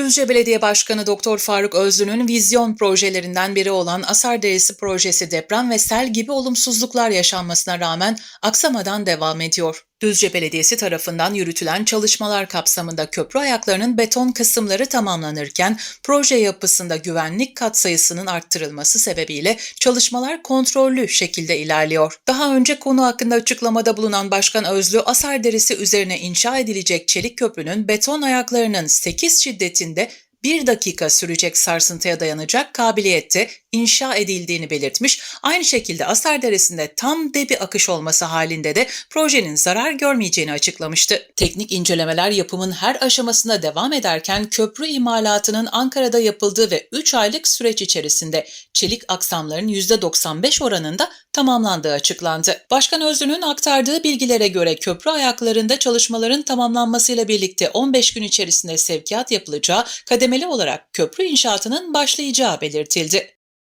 Düzce Belediye Başkanı Doktor Faruk Özlü'nün vizyon projelerinden biri olan Asar Deresi projesi deprem ve sel gibi olumsuzluklar yaşanmasına rağmen aksamadan devam ediyor. Düzce Belediyesi tarafından yürütülen çalışmalar kapsamında köprü ayaklarının beton kısımları tamamlanırken proje yapısında güvenlik katsayısının arttırılması sebebiyle çalışmalar kontrollü şekilde ilerliyor. Daha önce konu hakkında açıklamada bulunan Başkan Özlü, Asar Deresi üzerine inşa edilecek çelik köprünün beton ayaklarının 8 şiddetinde 1 dakika sürecek sarsıntıya dayanacak kabiliyette inşa edildiğini belirtmiş. Aynı şekilde Asar Deresi'nde tam debi akış olması halinde de projenin zarar görmeyeceğini açıklamıştı. Teknik incelemeler yapımın her aşamasında devam ederken köprü imalatının Ankara'da yapıldığı ve 3 aylık süreç içerisinde çelik aksamların %95 oranında tamamlandığı açıklandı. Başkan Özlü'nün aktardığı bilgilere göre köprü ayaklarında çalışmaların tamamlanmasıyla birlikte 15 gün içerisinde sevkiyat yapılacağı, kademeli olarak köprü inşaatının başlayacağı belirtildi.